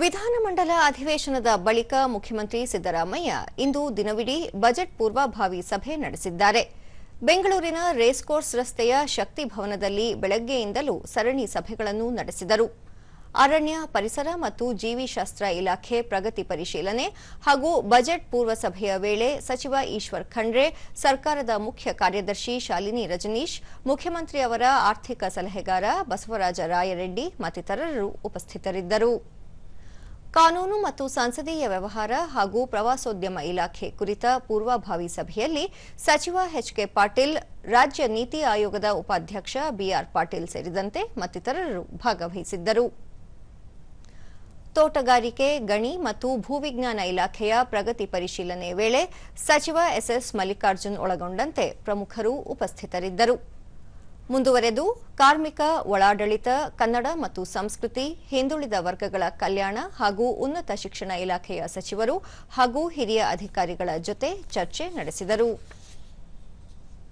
ವಿಧಾನಮಂಡಲ ಅಧಿವೇಶನದ ಬಳಿಕ ಮುಖ್ಯಮಂತ್ರಿ ಸಿದ್ದರಾಮಯ್ಯ ಇಂದು ದಿನವಿಡೀ ಬಜೆಟ್ ಪೂರ್ವಭಾವಿ ಸಭೆ ನಡೆಸಿದ್ದಾರೆ. ಬೆಂಗಳೂರಿನ ರೇಸ್ಕೋರ್ಸ್ ರಸ್ತೆಯ ಶಕ್ತಿ ಭವನದಲ್ಲಿ ಬೆಳಗ್ಗೆಯಿಂದಲೂ ಸರಣಿ ಸಭೆಗಳನ್ನು ನಡೆಸಿದರು. ಅರಣ್ಯ, ಪರಿಸರ ಮತ್ತು ಜೀವಿಶಾಸ್ತ್ರ ಇಲಾಖೆ ಪ್ರಗತಿ ಪರಿಶೀಲನೆ ಹಾಗೂ ಬಜೆಟ್ ಪೂರ್ವ ಸಭೆಯ ವೇಳೆ ಸಚಿವ ಈಶ್ವರ್ ಖಂಡ್ರೆ, ಸರ್ಕಾರದ ಮುಖ್ಯ ಕಾರ್ಯದರ್ಶಿ ಶಾಲಿನಿ ರಜನೀಶ್, ಮುಖ್ಯಮಂತ್ರಿ ಅವರ ಆರ್ಥಿಕ ಸಲಹೆಗಾರ ಬಸವರಾಜ ರಾಯರೆಡ್ಡಿ ಮತ್ತಿತರರು ಉಪಸ್ಥಿತರಿದ್ದರು. ಕಾನೂನು ಮತ್ತು ಸಂಸದೀಯ ವ್ಯವಹಾರ ಹಾಗೂ ಪ್ರವಾಸೋದ್ಯಮ ಇಲಾಖೆ ಕುರಿತ ಪೂರ್ವಭಾವಿ ಸಭೆಯಲ್ಲಿ ಸಚಿವ ಎಚ್ಕೆ ಪಾಟೀಲ್, ರಾಜ್ಯ ನೀತಿ ಆಯೋಗದ ಉಪಾಧ್ಯಕ್ಷ ಬಿಆರ್ ಪಾಟೀಲ್ ಸೇರಿದಂತೆ ಮತ್ತಿತರರು ಭಾಗವಹಿಸಿದ್ದರು. ತೋಟಗಾರಿಕೆ, ಗಣಿ ಮತ್ತು ಭೂವಿಜ್ಞಾನ ಇಲಾಖೆಯ ಪ್ರಗತಿ ಪರಿಶೀಲನೆ ವೇಳೆ ಸಚಿವ ಎಸ್ಎಸ್ ಮಲ್ಲಿಕಾರ್ಜುನ್ ಒಳಗೊಂಡಂತೆ ಪ್ರಮುಖರು ಉಪಸ್ಥಿತರಿದ್ದರು. ಮುಂದುವರೆದು, ಕಾರ್ಮಿಕ, ಒಳಾಡಳಿತ, ಕನ್ನಡ ಮತ್ತು ಸಂಸ್ಕೃತಿ, ಹಿಂದುಳಿದ ವರ್ಗಗಳ ಕಲ್ಯಾಣ ಹಾಗೂ ಉನ್ನತ ಶಿಕ್ಷಣ ಇಲಾಖೆಯ ಸಚಿವರು ಹಾಗೂ ಹಿರಿಯ ಅಧಿಕಾರಿಗಳ ಜೊತೆ ಚರ್ಚೆ ನಡೆಸಿದರು.